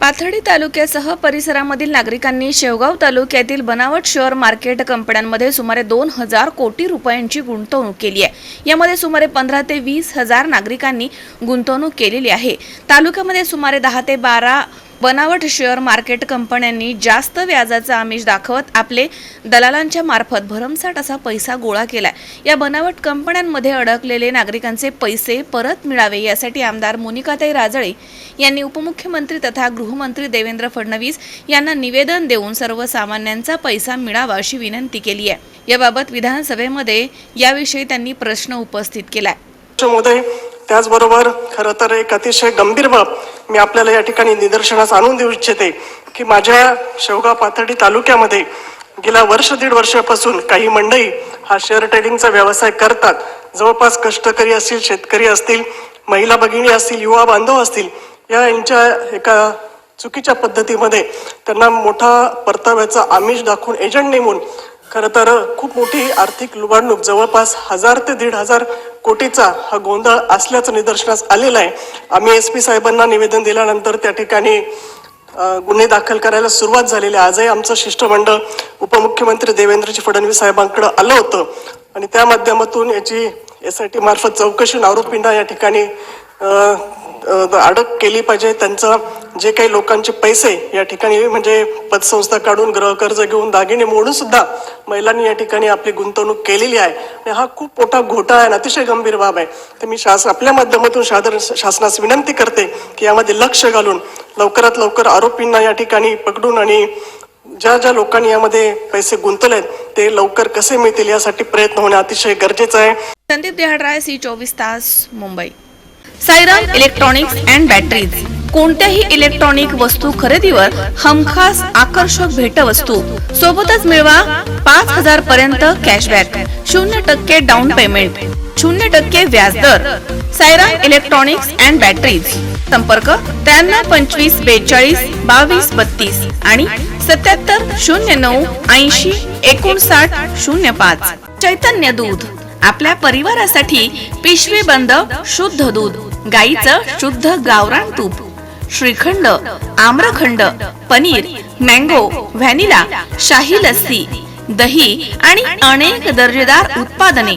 पाथर्डी तालुक्यासह परिसरामधील नागरिकांनी शेवगाव तालुक्यातील बनावट शेअर मार्केट कंपन्यांमध्ये सुमारे दोन हजार कोटी रुपयांची गुंतवणूक केली आहे. यामध्ये सुमारे पंधरा ते वीस हजार नागरिकांनी गुंतवणूक केलेली आहे. तालुक्यामध्ये सुमारे दहा ते बारा बनावट शेअर मार्केट कंपन्यांनी जास्त व्याजाचा आमिष दाखवत आपले दलालांच्या मार्फत भरमसाठ असा पैसा गोळा केलाय. या बनावट कंपन्यांमध्ये अडकलेले नागरिकांचे पैसे परत मिळावे यासाठी आमदार मोनिकाताई राजळे यांनी उपमुख्यमंत्री तथा गृहमंत्री देवेंद्र फडणवीस यांना निवेदन देऊन सर्वसामान्यांचा पैसा मिळावा अशी विनंती केली आहे. याबाबत विधानसभेमध्ये याविषयी त्यांनी प्रश्न उपस्थित केलाय. त्याचबरोबर खरं तर एक अतिशय गंभीर बाब मी आपल्याला या ठिकाणी निदर्शनास आणून देऊ इच्छिते की माझ्या शेवगाव पाथर्डी तालुक्यामध्ये गेल्या वर्ष दीड वर्षापासून काही मंडई हा शेअर ट्रेडिंगचा व्यवसाय करतात. जवळपास कष्टकरी असतील शेतकरी असतील महिला भगिनी असतील युवा बांधव असतील या यांच्या एका चुकीच्या पद्धतीमध्ये त्यांना मोठा परताव्याचा आमिष दाखवून एजंट नेमून खरं तर खूप मोठी आर्थिक लुबाडणूक. जवळपास हजार ते दीड हजार कोटीचा हा गोंधळ असल्याचं निदर्शनास आलेलं आहे. आम्ही एस पी साहेबांना निवेदन दिल्यानंतर त्या ठिकाणी गुन्हे दाखल करायला सुरुवात झालेली. आहे आजही आमचं शिष्टमंडळ उपमुख्यमंत्री देवेंद्रजी फडणवीस साहेबांकडे आलं होतं. आणि त्या माध्यमातून याची एस आय टी मार्फत चौकशी आरोपींना या ठिकाणी अडक केली पाहिजे. त्यांचं जे काही लोकांचे पैसे या ठिकाणी म्हणजे पतसंस्था काढून गृहकर्ज घेऊन दागिने मोडून सुद्धा महिलांनी या ठिकाणी आपली गुंतवणूक केलेली आहे. आणि हा खूप मोठा घोटाळा आहे आणि अतिशय गंभीर बाब आहे. तर मी शास आपल्या माध्यमातून साधारण शासनास विनंती करते की यामध्ये लक्ष घालून लवकरात लवकर आरोपींना या ठिकाणी पकडून आणि ज्या ज्या लोकांनी यामध्ये पैसे गुंतवलेत ते लवकर कसे मिळतील यासाठी प्रयत्न होणे अतिशय गरजेचं आहे. संदीप देहाड्राय सी चोवीस तास Mumbai. Sairam electronics and batteries. कोणत्याही इलेक्ट्रॉनिक वस्तू खरेदीवर हमखास आकर्षक भेटवस्तू. सोबतच मिळवा पाच हजार पर्यंत कॅशबॅक शून्य टक्के डाऊन पेमेंट शून्य टक्के व्याजदर साईराम इलेक्ट्रॉनिक्स अँड बॅटरीज. संपर्क त्र्याण्णव पंचवीस बेचाळीस बावीस बत्तीस आणि सत्याहत्तर शून्य नऊ ऐंशी एकोणसाठ शून्य पाच. चैतन्य दूध. आपल्या परिवारासाठी पिशवी बंद शुद्ध दूध. गाईचं शुद्ध गावरान तूप. श्रीखंड आम्रखंड पनीर मँगो व्हॅनिला शाही लस्सी दही आणि अनेक दर्जेदार उत्पादने.